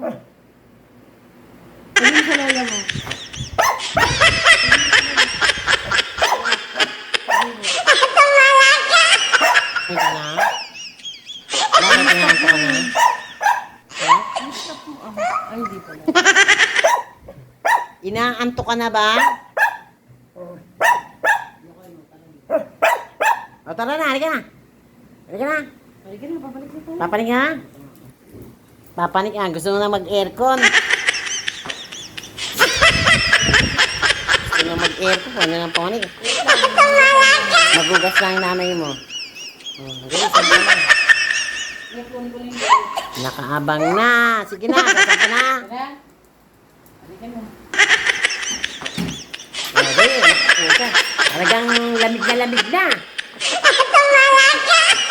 Sabihin sa lola mo. Na? Inaanto ka na? Na ba? O tara na, halika na. Halika na. Halika na, babalik na tayo. Papanik ka? Papanik ka. Gusto mo na mag-aircon. Gusto mo mag-aircon. Ano nang panik? Magugas lang yung nanay mo. Oh, ko lang Nakaabang na. Sige na, kasama ka na. Talagang lamig na lamig na. Iyak